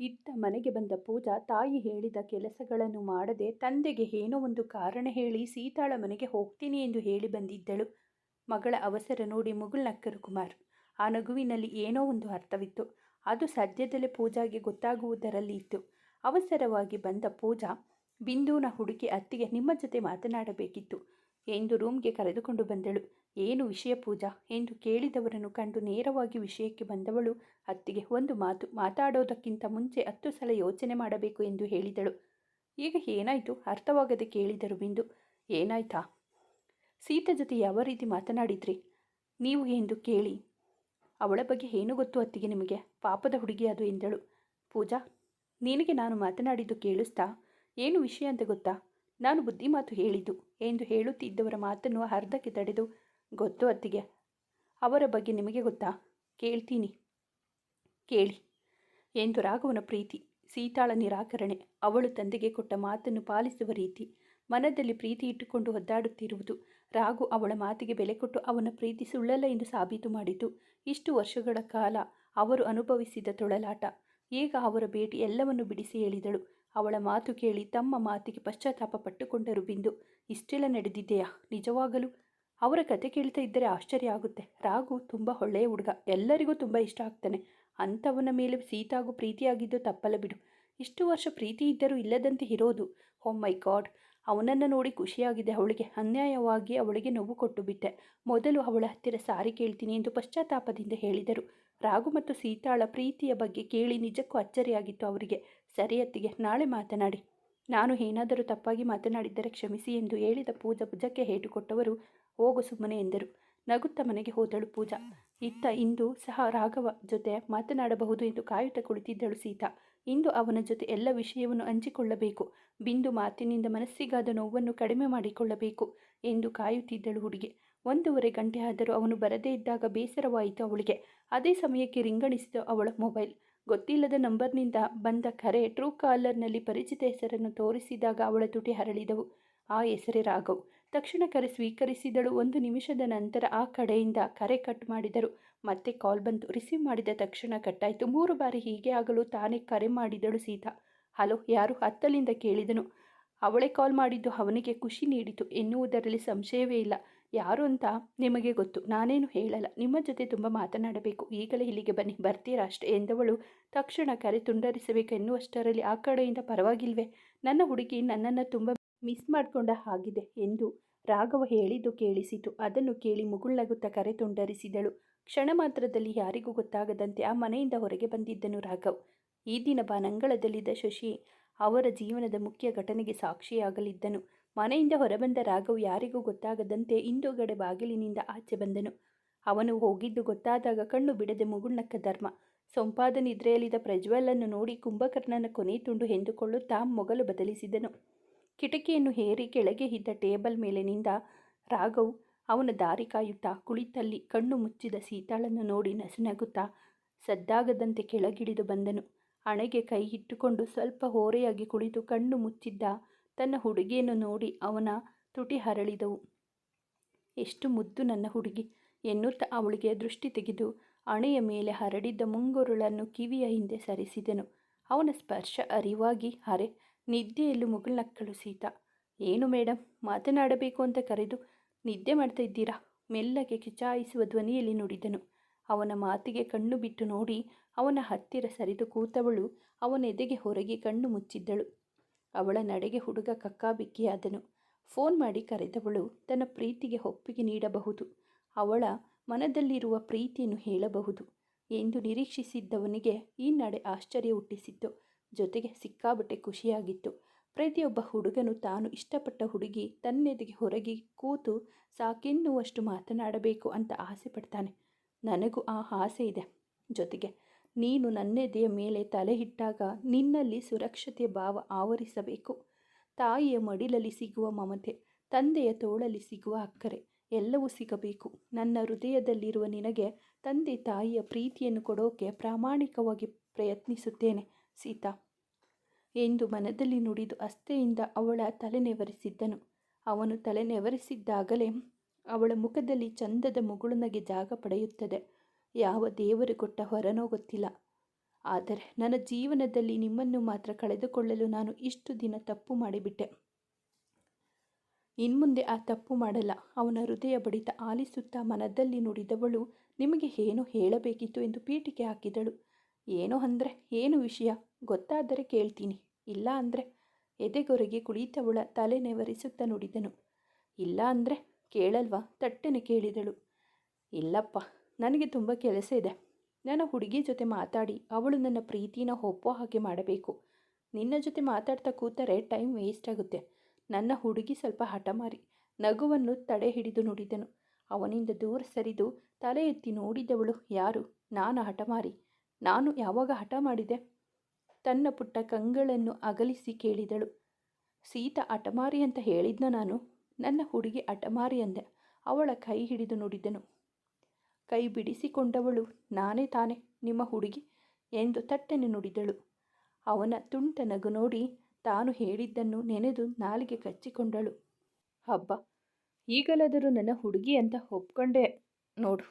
ಇತ್ತ ಮನೆಗೆ ಬಂದ ಪೂಜಾ ತಾಯಿ ಹೇಳಿದ ಕೆಲಸಗಳನ್ನು ಮಾಡದೆ ತಂದೆಗೆ ಏನೋ ಒಂದು ಕಾರಣ ಹೇಳಿ ಸೀತಾಳ ಮನೆಗೆ ಹೋಗ್ತೀನಿ ಎಂದು ಹೇಳಿ ಬಂದಿದ್ದಳು. ಮಗಳ ಅವಸರ ನೋಡಿ ಮುಗುಳ್ನಕ್ಕರು ಕುಮಾರ್. ಆ ನಗುವಿನಲ್ಲಿ ಏನೋ ಒಂದು ಅರ್ಥವಿತ್ತು. ಅದು ಸದ್ಯದಲ್ಲೇ ಪೂಜಾಗೆ ಗೊತ್ತಾಗುವುದರಲ್ಲಿ ಇತ್ತು. ಅವಸರವಾಗಿ ಬಂದ ಪೂಜಾ ಬಿಂದುನ ಹುಡುಗಿ ಅತ್ತಿಗೆ ನಿಮ್ಮ ಜೊತೆ ಮಾತನಾಡಬೇಕಿತ್ತು ಎಂದು ರೂಮ್ಗೆ ಕರೆದುಕೊಂಡು ಬಂದಳು. ಏನು ವಿಷಯ ಪೂಜಾ? ಎಂದು ಕೇಳಿದವರನ್ನು ಕಂಡು ನೇರವಾಗಿ ವಿಷಯಕ್ಕೆ ಬಂದವಳು. ಅತ್ತಿಗೆ ಒಂದು ಮಾತು, ಮಾತಾಡೋದಕ್ಕಿಂತ ಮುಂಚೆ ಹತ್ತು ಸಲ ಯೋಚನೆ ಮಾಡಬೇಕು ಎಂದು ಹೇಳಿದಳು. ಈಗ ಏನಾಯಿತು? ಅರ್ಥವಾಗದೆ ಕೇಳಿದರು ಬಿಂದು. ಏನಾಯ್ತಾ? ಸೀತೆ ಜೊತೆ ಯಾವ ರೀತಿ ಮಾತನಾಡಿದ್ರಿ? ನೀವು ಎಂದು ಕೇಳಿ. ಅವಳ ಬಗ್ಗೆ ಏನು ಗೊತ್ತು ಅತ್ತಿಗೆ ನಿಮಗೆ? ಪಾಪದ ಹುಡುಗಿ ಅದು ಎಂದಳು. ಪೂಜಾ, ನಿನಗೆ ನಾನು ಮಾತನಾಡಿದ್ದು ಕೇಳಿಸ್ತಾ? ಏನು ವಿಷಯ ಅಂತ ಗೊತ್ತಾ? ನಾನು ಬುದ್ಧಿ ಮಾತು ಹೇಳಿದ್ದು ಎಂದು ಹೇಳುತ್ತಿದ್ದವರ ಮಾತನ್ನು ಅರ್ಧಕ್ಕೆ ತಡೆದು ಗೊತ್ತು ಅತ್ತಿಗೆ. ಅವರ ಬಗ್ಗೆ ನಿಮಗೆ ಗೊತ್ತಾ? ಕೇಳ್ತೀನಿ. ಕೇಳಿ. ಎಂದು ರಾಘವನ ಪ್ರೀತಿ, ಸೀತಾಳ ನಿರಾಕರಣೆ, ಅವಳು ತಂದೆಗೆ ಕೊಟ್ಟ ಮಾತನ್ನು ಪಾಲಿಸುವ ರೀತಿ, ಮನದಲ್ಲಿ ಪ್ರೀತಿ ಇಟ್ಟುಕೊಂಡು ಒದ್ದಾಡುತ್ತಿರುವುದು, ರಾಘು ಅವಳ ಮಾತಿಗೆ ಬೆಲೆ ಕೊಟ್ಟು ಅವನ ಪ್ರೀತಿ ಸುಳ್ಳಲ್ಲ ಎಂದು ಸಾಬೀತು ಮಾಡಿತು. ಇಷ್ಟು ವರ್ಷಗಳ ಕಾಲ ಅವರು ಅನುಭವಿಸಿದ ತೊಳಲಾಟ. ಈಗ ಅವರ ಭೇಟಿ ಎಲ್ಲವನ್ನು ಬಿಡಿಸಿ ಹೇಳಿದಳು. ಅವಳ ಮಾತು ಕೇಳಿ ತಮ್ಮ ಮಾತಿಗೆ ಪಶ್ಚಾತ್ತಾಪ ಪಟ್ಟುಕೊಂಡರು ಬಿಂದು, ಇಷ್ಟೆಲ್ಲ ನಡೆದಿದೆಯಾ? ನಿಜವಾಗಲೂ? ಅವರ ಕತೆ ಕೇಳ್ತಾ ಇದ್ದರೆ ಆಶ್ಚರ್ಯ ಆಗುತ್ತೆ. ರಾಘು ತುಂಬ ಒಳ್ಳೆಯ ಹುಡುಗ. ಎಲ್ಲರಿಗೂ ತುಂಬ ಇಷ್ಟ ಆಗ್ತಾನೆ. ಅಂಥವನ ಮೇಲೆ ಸೀತಾಗೂ ಪ್ರೀತಿಯಾಗಿದ್ದು ತಪ್ಪಲ್ಲ ಬಿಡು. ಇಷ್ಟು ವರ್ಷ ಪ್ರೀತಿ ಇದ್ದರೂ ಇಲ್ಲದಂತೆ ಇರೋದು. Oh my god. ಅವನನ್ನು ನೋಡಿ ಖುಷಿಯಾಗಿದೆ ಅವಳಿಗೆ. ಅನ್ಯಾಯವಾಗಿ ಅವಳಿಗೆ ನೋವು ಕೊಟ್ಟು ಬಿಟ್ಟೆ. ಮೊದಲು ಅವಳ ಹತ್ತಿರ ಸಾರಿ ಕೇಳ್ತೀನಿ ಎಂದು ಪಶ್ಚಾತ್ತಾಪದಿಂದ ಹೇಳಿದರು. ರಾಘು ಮತ್ತು ಸೀತಾಳ ಪ್ರೀತಿಯ ಬಗ್ಗೆ ಕೇಳಿ ನಿಜಕ್ಕೂ ಅಚ್ಚರಿಯಾಗಿತ್ತು ಅವರಿಗೆ. ಸರಿಯತ್ತಿಗೆ ನಾಳೆ ಮಾತನಾಡಿ. ನಾನು ಏನಾದರೂ ತಪ್ಪಾಗಿ ಮಾತನಾಡಿದ್ದರೆ ಕ್ಷಮಿಸಿ ಎಂದು ಹೇಳಿದ ಪೂಜಾ ಭುಜಕ್ಕೆ ಹೇಟು ಕೊಟ್ಟವರು ಹೋಗು ಸುಮ್ಮನೆ ಎಂದರು. ನಗುತ್ತ ಮನೆಗೆ ಹೋದಳು ಪೂಜಾ. ಇತ್ತ ಇಂದು ಸಹ ರಾಘವ ಜೊತೆ ಮಾತನಾಡಬಹುದು ಎಂದು ಕಾಯುತ್ತ ಕುಳಿತಿದ್ದಳು ಸೀತಾ. ಇಂದು ಅವನ ಜೊತೆ ಎಲ್ಲ ವಿಷಯವನ್ನು ಹಂಚಿಕೊಳ್ಳಬೇಕು. ಬಿಂದು ಮಾತಿನಿಂದ ಮನಸ್ಸಿಗಾದ ನೋವನ್ನು ಕಡಿಮೆ ಮಾಡಿಕೊಳ್ಳಬೇಕು ಎಂದು ಕಾಯುತ್ತಿದ್ದಳು ಹುಡುಗಿ. ಒಂದೂವರೆ ಗಂಟೆ ಆದರೂ ಅವನು ಬರದೇ ಇದ್ದಾಗ ಬೇಸರವಾಯಿತು ಅವಳಿಗೆ. ಅದೇ ಸಮಯಕ್ಕೆ ರಿಂಗಣಿಸಿದ ಅವಳ ಮೊಬೈಲ್. ಗೊತ್ತಿಲ್ಲದ ನಂಬರ್ನಿಂದ ಬಂದ ಕರೆ ಟ್ರೂ ಕಾಲರ್ನಲ್ಲಿ ಪರಿಚಿತ ಹೆಸರನ್ನು ತೋರಿಸಿದಾಗ ಅವಳ ತುಟಿ ಹರಳಿದವು. ಆ ಹೆಸರೇ ರಾಘವ್. ತಕ್ಷಣ ಕರೆ ಸ್ವೀಕರಿಸಿದಳು. ಒಂದು ನಿಮಿಷದ ನಂತರ ಆ ಕಡೆಯಿಂದ ಕರೆ ಕಟ್ ಮಾಡಿದರು. ಮತ್ತೆ ಕಾಲ್ ಬಂತು. ರಿಸೀವ್ ಮಾಡಿದ ತಕ್ಷಣ ಕಟ್ಟಾಯಿತು. ಮೂರು ಬಾರಿ ಹೀಗೆ ಆಗಲು ತಾನೇ ಕರೆ ಮಾಡಿದಳು ಸೀತಾ. ಹಲೋ, ಯಾರು? ಹತ್ತಲಿಂದ ಕೇಳಿದನು. ಅವಳೇ ಕಾಲ್ ಮಾಡಿದ್ದು ಅವನಿಗೆ ಖುಷಿ ನೀಡಿತು. ಎನ್ನುವುದರಲ್ಲಿ ಸಂಶಯವೇ ಇಲ್ಲ. ಯಾರು ಅಂತ ನಿಮಗೆ ಗೊತ್ತು. ನಾನೇನು ಹೇಳಲ್ಲ. ನಿಮ್ಮ ಜೊತೆ ತುಂಬ ಮಾತನಾಡಬೇಕು. ಈಗಲೇ ಇಲ್ಲಿಗೆ ಬನ್ನಿ. ಬರ್ತೀರಾ ಅಷ್ಟೇ ಎಂದವಳು. ತಕ್ಷಣ ಕರೆ ತುಂಡರಿಸಬೇಕೆನ್ನುವಷ್ಟರಲ್ಲಿ ಆ ಕಡೆಯಿಂದ ಪರವಾಗಿಲ್ವೇ. ನನ್ನ ಹುಡುಗಿ ನನ್ನನ್ನು ತುಂಬ ಮಿಸ್ ಮಾಡಿಕೊಂಡ ಹಾಗಿದೆ ಎಂದು ರಾಘವ ಹೇಳಿದ್ದು ಕೇಳಿಸಿತು. ಅದನ್ನು ಕೇಳಿ ಮುಗುಳ್ನಗುತ್ತಾ ಕರೆ ತುಂಡರಿಸಿದಳು. ಕ್ಷಣ ಮಾತ್ರದಲ್ಲಿ ಯಾರಿಗೂ ಗೊತ್ತಾಗದಂತೆ ಆ ಮನೆಯಿಂದ ಹೊರಗೆ ಬಂದಿದ್ದನು ರಾಘವ್. ಈ ದಿನ ಬಾನಂಗಳದಲ್ಲಿದ್ದ ಶಶಿ ಅವರ ಜೀವನದ ಮುಖ್ಯ ಘಟನೆಗೆ ಸಾಕ್ಷಿಯಾಗಲಿದ್ದನು. ಮನೆಯಿಂದ ಹೊರಬಂದ ರಾಘವ್ ಯಾರಿಗೂ ಗೊತ್ತಾಗದಂತೆ ಹಿಂದುಗಡೆ ಬಾಗಿಲಿನಿಂದ ಆಚೆ ಬಂದನು. ಅವನು ಹೋಗಿದ್ದು ಗೊತ್ತಾದಾಗ ಕಣ್ಣು ಬಿಡದೆ ಮುಗುಳ್ನಕ್ಕ ಧರ್ಮ. ಸೊಂಪಾದ ನಿದ್ರೆಯಲ್ಲಿದ್ದ ಪ್ರಜ್ವಲನ್ನು ನೋಡಿ ಕುಂಭಕರ್ಣನ ಕೊನೆ ತುಂಡು ಎಂದುಕೊಳ್ಳುತ್ತಾ ಮೊಗಲು ಬದಲಿಸಿದನು. ಕಿಟಕಿಯನ್ನು ಹೇರಿ ಕೆಳಗೆ ಇದ್ದ ಟೇಬಲ್ ಮೇಲೆ ನಿಂದ ರಾಘವ್ ಅವನ ದಾರಿ ಕಾಯುತ್ತಾ ಕುಳಿತಲ್ಲಿ ಕಣ್ಣು ಮುಚ್ಚಿದ ಸೀತಾಳನ್ನು ನೋಡಿ ನಸುನಗುತ್ತಾ ಸದ್ದಾಗದಂತೆ ಕೆಳಗಿಳಿದು ಬಂದನು. ಹಣೆಗೆ ಕೈ ಇಟ್ಟುಕೊಂಡು ಸ್ವಲ್ಪ ಹೋರೆಯಾಗಿ ಕುಳಿತು ಕಣ್ಣು ಮುಚ್ಚಿದ್ದ ತನ್ನ ಹುಡುಗಿಯನ್ನು ನೋಡಿ ಅವನ ತುಟಿ ಹರಳಿದವು. ಎಷ್ಟು ಮುದ್ದು ನನ್ನ ಹುಡುಗಿ, ಎನ್ನುತ್ತಾ ಅವಳಿಗೆ ದೃಷ್ಟಿ ತೆಗೆದು ಹಣೆಯ ಮೇಲೆ ಹರಡಿದ್ದ ಮುಂಗುರುಳನ್ನು ಕಿವಿಯ ಹಿಂದೆ ಸರಿಸಿದನು. ಅವನ ಸ್ಪರ್ಶ ಅರಿವಾಗಿ ಅರೆ ನಿದ್ದೆಯಲ್ಲೂ ಮುಗುಳ್ನಕ್ಕಳು ಸೀತಾ. ಏನು ಮೇಡಮ್ ಮಾತನಾಡಬೇಕು ಅಂತ ಕರೆದು ನಿದ್ದೆ ಮಾಡ್ತಾ ಇದ್ದೀರಾ? ಮೆಲ್ಲಗೆ ಕಿಚಾಯಿಸುವ ಧ್ವನಿಯಲ್ಲಿ ನುಡಿದನು. ಅವನ ಮಾತಿಗೆ ಕಣ್ಣು ಬಿಟ್ಟು ನೋಡಿ ಅವನ ಹತ್ತಿರ ಸರಿದು ಕೂತವಳು ಅವನ ಎದೆಗೆ ಹೊರಗೆ ಕಣ್ಣು ಮುಚ್ಚಿದ್ದಳು. ಅವಳ ನಡೆಗೆ ಹುಡುಗ ಕಕ್ಕಾಬಿಕ್ಕಿಯಾದನು. ಫೋನ್ ಮಾಡಿ ಕರೆದವಳು ತನ್ನ ಪ್ರೀತಿಗೆ ಒಪ್ಪಿಗೆ ನೀಡಬಹುದು. ಅವಳ ಮನದಲ್ಲಿರುವ ಪ್ರೀತಿಯನ್ನು ಹೇಳಬಹುದು. ಎಂದು ನಿರೀಕ್ಷಿಸಿದ್ದವನಿಗೆ ಈ ನಡೆ ಆಶ್ಚರ್ಯ ಹುಟ್ಟಿಸಿತ್ತು. ಜೊತೆಗೆ ಸಿಕ್ಕಾಬಟ್ಟೆ ಖುಷಿಯಾಗಿತ್ತು. ಪ್ರತಿಯೊಬ್ಬ ಹುಡುಗನು ತಾನು ಇಷ್ಟಪಟ್ಟ ಹುಡುಗಿ ತನ್ನೆದೆಗೆ ಹೊರಗೆ ಕೂತು ಸಾಕೆನ್ನುವಷ್ಟು ಮಾತನಾಡಬೇಕು ಅಂತ ಆಸೆ ಪಡ್ತಾನೆ. ನನಗೂ ಆ ಆಸೆ ಇದೆ. ಜೊತೆಗೆ ನೀನು ನನ್ನೆದೆಯ ಮೇಲೆ ತಲೆ ಇಟ್ಟಾಗ ನಿನ್ನಲ್ಲಿ ಸುರಕ್ಷತೆಯ ಭಾವ ಆವರಿಸಬೇಕು. ತಾಯಿಯ ಮಡಿಲಲ್ಲಿ ಸಿಗುವ ಮಮತೆ, ತಂದೆಯ ತೋಳಲ್ಲಿ ಸಿಗುವ ಅಕ್ಕರೆ ಎಲ್ಲವೂ ಸಿಗಬೇಕು. ನನ್ನ ಹೃದಯದಲ್ಲಿರುವ ನಿನಗೆ ತಂದೆ ತಾಯಿಯ ಪ್ರೀತಿಯನ್ನು ಕೊಡೋಕೆ ಪ್ರಾಮಾಣಿಕವಾಗಿ ಪ್ರಯತ್ನಿಸುತ್ತೇನೆ. ಸೀತಾ. ಎಂದು ಮನದಲ್ಲಿ ನುಡಿದು ಅಸ್ತೆಯಿಂದ ಅವಳ ತಲೆನೆವರಿಸಿದ್ದನು ಅವನು ತಲೆನೆವರಿಸಿದ್ದಾಗಲೇ ಅವಳ ಮುಖದಲ್ಲಿ ಚಂದದ ಮುಗುಳುನಗೆ ಜಾಗ ಪಡೆಯುತ್ತದೆ. ಯಾವ ದೇವರು ಕೊಟ್ಟ ಹೊರನೋ ಗೊತ್ತಿಲ್ಲ. ಆದರೆ ನನ್ನ ಜೀವನದಲ್ಲಿ ನಿಮ್ಮನ್ನು ಮಾತ್ರ ಕಳೆದುಕೊಳ್ಳಲು ನಾನು ಇಷ್ಟು ದಿನ ತಪ್ಪು ಮಾಡಿಬಿಟ್ಟೆ. ಇನ್ಮುಂದೆ ಆ ತಪ್ಪು ಮಾಡಲ್ಲ. ಅವನ ಹೃದಯ ಬಡಿತ ಆಲಿಸುತ್ತಾ ಮನದಲ್ಲಿ ನುಡಿದವಳು, ನಿಮಗೆ ಏನು ಹೇಳಬೇಕಿತ್ತು ಎಂದು ಪೀಠಿಕೆ ಹಾಕಿದಳು. ಏನೋ ಅಂದರೆ ಏನು ವಿಷಯ? ಗೊತ್ತಾದರೆ ಕೇಳ್ತೀನಿ. ಇಲ್ಲ ಅಂದರೆ ಎದೆಗೊರೆಗೆ ಕುಳಿತವಳ ತಲೆ ನೆವರಿಸುತ್ತಾ ನುಡಿದನು. ಇಲ್ಲ ಅಂದರೆ ಕೇಳಲ್ವಾ? ತಟ್ಟೆನೆ ಕೇಳಿದಳು. ಇಲ್ಲಪ್ಪ, ನನಗೆ ತುಂಬ ಕೆಲಸ ಇದೆ. ನನ್ನ ಹುಡುಗಿ ಜೊತೆ ಮಾತಾಡಿ, ಅವಳು ನನ್ನ ಪ್ರೀತಿನ ಒಪ್ಪೋ ಹಾಗೆ ಮಾಡಬೇಕು. ನಿನ್ನ ಜೊತೆ ಮಾತಾಡ್ತಾ ಕೂತರೆ ಟೈಮ್ ವೇಸ್ಟ್ ಆಗುತ್ತೆ. ನನ್ನ ಹುಡುಗಿ ಸ್ವಲ್ಪ ಹಠಮಾರಿ ನಗುವನ್ನು ತಡೆ ಹಿಡಿದು ನುಡಿದನು. ಅವನಿಂದ ದೂರ ಸರಿದು ತಲೆ ಎತ್ತಿ ನೋಡಿದವಳು ಯಾರು? ನಾನು ಹಠಮಾರಿ ನಾನು ಯಾವಾಗ ಹಠ ಮಾಡಿದೆ? ತನ್ನ ಪುಟ್ಟ ಕಂಗಳನ್ನು ಅಗಲಿಸಿ ಕೇಳಿದಳು. ಸೀತಾ ಅಟಮಾರಿ ಅಂತ ಹೇಳಿದ್ನ ನಾನು? ನನ್ನ ಹುಡುಗಿ ಅಟಮಾರಿ ಅಂದೆ. ಅವಳ ಕೈ ಹಿಡಿದು ನುಡಿದನು. ಕೈ ಬಿಡಿಸಿಕೊಂಡವಳು ನಾನೇ ತಾನೆ, ನಿಮ್ಮ ಹುಡುಗಿ ಎಂದು ತಟ್ಟನೆ ನುಡಿದಳು. ಅವನ ತುಂಟ ನಗು ನೋಡಿ ತಾನು ಹೇಳಿದ್ದನ್ನು ನೆನೆದು ನಾಲಿಗೆ ಕಚ್ಚಿಕೊಂಡಳು. ಹಬ್ಬ, ಈಗಲಾದರೂ ನನ್ನ ಹುಡುಗಿ ಅಂತ ಒಪ್ಕೊಂಡೆ ನೋಡು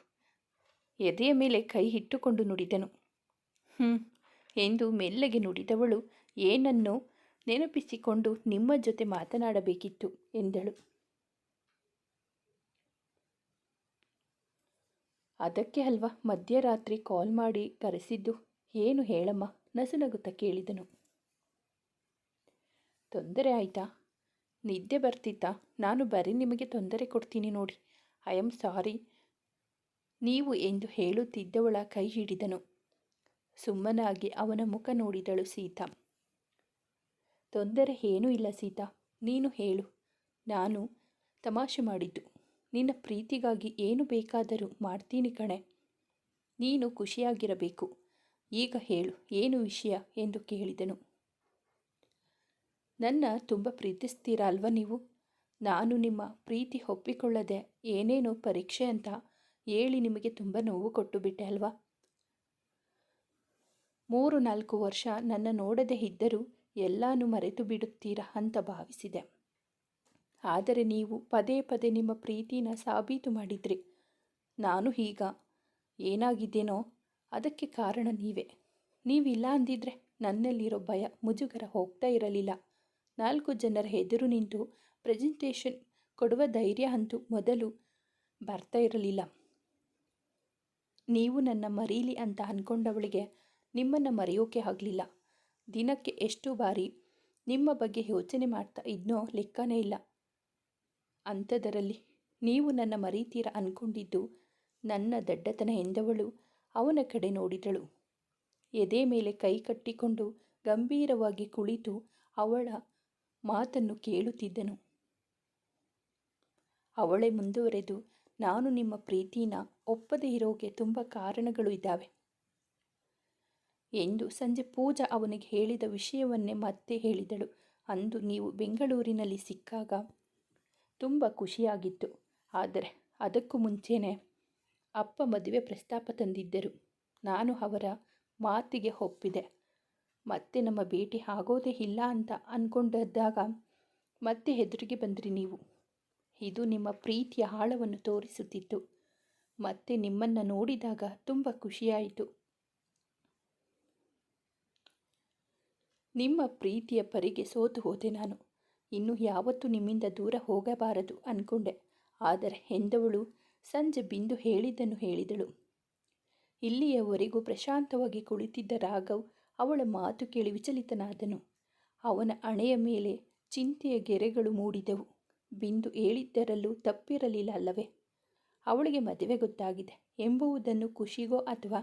ಎದೆಯ ಮೇಲೆ ಕೈ ಇಟ್ಟುಕೊಂಡು ನುಡಿದನು. ಹ್ಞೂ ಎಂದು ಮೆಲ್ಲಗೆ ನುಡಿದವಳು, ಏನನ್ನು ನೆನಪಿಸಿಕೊಂಡು ನಿಮ್ಮ ಜೊತೆ ಮಾತನಾಡಬೇಕಿತ್ತು, ಎಂದಳು. ಅದಕ್ಕೆ ಅಲ್ವಾ ಮಧ್ಯರಾತ್ರಿ ಕಾಲ್ ಮಾಡಿ ಕರೆಸಿದ್ದು? ಏನು ಹೇಳಮ್ಮ? ನಸುನಗುತ್ತಾ ಕೇಳಿದನು. ತೊಂದರೆ ಆಯಿತಾ? ನಿದ್ದೆ ಬರ್ತಿತ್ತಾ? ನಾನು ಬರೀ ನಿಮಗೆ ತೊಂದರೆ ಕೊಡ್ತೀನಿ ನೋಡಿ. ಐ ಆಮ್ ಸಾರಿ ನೀವು ಎಂದು ಹೇಳುತ್ತಿದ್ದವಳ ಕೈ ಹಿಡಿದನು. ಸುಮ್ಮನಾಗಿ ಅವನ ಮುಖ ನೋಡಿದಳು ಸೀತಾ. ತೊಂದರೆ ಏನೂ ಇಲ್ಲ ಸೀತಾ. ನೀನು ಹೇಳು. ನಾನು ತಮಾಷೆ ಮಾಡಿದ್ದು. ನಿನ್ನ ಪ್ರೀತಿಗಾಗಿ ಏನು ಬೇಕಾದರೂ ಮಾಡ್ತೀನಿ ಕಣೆ. ನೀನು ಖುಷಿಯಾಗಿರಬೇಕು. ಈಗ ಹೇಳು, ಏನು ವಿಷಯ? ಎಂದು ಕೇಳಿದನು. ನನ್ನ ತುಂಬ ಪ್ರೀತಿಸ್ತೀರಾ ಅಲ್ವ ನೀವು? ನಾನು ನಿಮ್ಮ ಪ್ರೀತಿ ಒಪ್ಪಿಕೊಳ್ಳದೆ ಏನೇನೋ ಪರೀಕ್ಷೆ ಅಂತ ಹೇಳಿ ನಿಮಗೆ ತುಂಬ ನೋವು ಕೊಟ್ಟು ಬಿಟ್ಟೆ ಅಲ್ವಾ? ಮೂರು ನಾಲ್ಕು ವರ್ಷ ನನ್ನ ನೋಡದೆ ಇದ್ದರೂ ಎಲ್ಲಾನು ಮರೆತು ಬಿಡುತ್ತೀರಾ ಅಂತ ಭಾವಿಸಿದೆ. ಆದರೆ ನೀವು ಪದೇ ಪದೇ ನಿಮ್ಮ ಪ್ರೀತಿನ ಸಾಬೀತು ಮಾಡಿದ್ರಿ. ನಾನು ಈಗ ಏನಾಗಿದ್ದೇನೋ ಅದಕ್ಕೆ ಕಾರಣ ನೀವೇ. ನೀವಿಲ್ಲ ಅಂದಿದ್ರೆ ನನ್ನಲ್ಲಿರೋ ಭಯ ಮುಜುಗರ ಹೋಗ್ತಾ ಇರಲಿಲ್ಲ. ನಾಲ್ಕು ಜನರ ಎದುರು ನಿಂತು ಪ್ರೆಸೆಂಟೇಷನ್ ಕೊಡುವ ಧೈರ್ಯ ಅಂತೂ ಮೊದಲು ಬರ್ತಾ ಇರಲಿಲ್ಲ. ನೀವು ನನ್ನ ಮರೀಲಿ ಅಂತ ಅಂದ್ಕೊಂಡವಳಿಗೆ ನಿಮ್ಮನ್ನು ಮರೆಯೋಕೆ ಆಗಲಿಲ್ಲ. ದಿನಕ್ಕೆ ಎಷ್ಟು ಬಾರಿ ನಿಮ್ಮ ಬಗ್ಗೆ ಯೋಚನೆ ಮಾಡ್ತಾ ಇದ್ನೋ ಲೆಕ್ಕನೇ ಇಲ್ಲ. ಅಂಥದರಲ್ಲಿ ನೀವು ನನ್ನ ಮರೀತೀರ ಅಂದ್ಕೊಂಡಿದ್ದು ನನ್ನ ದಡ್ಡತನ ಎಂದವಳು ಅವನ ಕಡೆ ನೋಡಿದಳು. ಎದೆ ಮೇಲೆ ಕೈ ಕಟ್ಟಿಕೊಂಡು ಗಂಭೀರವಾಗಿ ಕುಳಿತು ಅವಳ ಮಾತನ್ನು ಕೇಳುತ್ತಿದ್ದನು. ಅವಳೇ ಮುಂದುವರೆದು ನಾನು ನಿಮ್ಮ ಪ್ರೀತಿನ ಒಪ್ಪದೇ ಇರೋಕೆ ತುಂಬ ಕಾರಣಗಳು ಇದ್ದಾವೆ. ಎಂದು ಸಂಜೆ ಪೂಜಾ ಅವನಿಗೆ ಹೇಳಿದ ವಿಷಯವನ್ನೇ ಮತ್ತೆ ಹೇಳಿದಳು. ಅಂದು ನೀವು ಬೆಂಗಳೂರಿನಲ್ಲಿ ಸಿಕ್ಕಾಗ ತುಂಬ ಖುಷಿಯಾಗಿತ್ತು. ಆದರೆ ಅದಕ್ಕೂ ಮುಂಚೆನೇ ಅಪ್ಪ ಮದುವೆ ಪ್ರಸ್ತಾಪ ತಂದಿದ್ದರು. ನಾನು ಅವರ ಮಾತಿಗೆ ಒಪ್ಪಿದೆ. ಮತ್ತೆ ನಮ್ಮ ಭೇಟಿ ಆಗೋದೇ ಇಲ್ಲ ಅಂತ ಅಂದ್ಕೊಂಡಿದ್ದಾಗ ಮತ್ತೆ ಹೆದರಿಗೆ ಬಂದ್ರಿ ನೀವು. ಇದು ನಿಮ್ಮ ಪ್ರೀತಿಯ ಆಳವನ್ನು ತೋರಿಸುತ್ತಿತ್ತು. ಮತ್ತೆ ನಿಮ್ಮನ್ನು ನೋಡಿದಾಗ ತುಂಬ ಖುಷಿಯಾಯಿತು. ನಿಮ್ಮ ಪ್ರೀತಿಯ ಪರಿಗೆ ಸೋತು ಹೋದೆ ನಾನು. ಇನ್ನು ಯಾವತ್ತೂ ನಿಮ್ಮಿಂದ ದೂರ ಹೋಗಬಾರದು ಅಂದ್ಕೊಂಡೆ ಆದರೆ ಹೆಂದವಳು ಸಂಜೆ ಬಿಂದು ಹೇಳಿದ್ದನ್ನು ಹೇಳಿದಳು. ಇಲ್ಲಿಯವರೆಗೂ ಪ್ರಶಾಂತವಾಗಿ ಕುಳಿತಿದ್ದ ರಾಘವ್ ಅವಳ ಮಾತು ಕೇಳಿ ವಿಚಲಿತನಾದನು. ಅವನ ಅಣೆಯ ಮೇಲೆ ಚಿಂತೆಯ ಗೆರೆಗಳು ಮೂಡಿದವು. ಬಿಂದು ಹೇಳಿದ್ದರಲ್ಲೂ ತಪ್ಪಿರಲಿಲ್ಲ ಅಲ್ಲವೇ? ಅವಳಿಗೆ ಮದುವೆ ಗೊತ್ತಾಗಿದೆ. ಎಂಬುವುದನ್ನು ಖುಷಿಗೋ ಅಥವಾ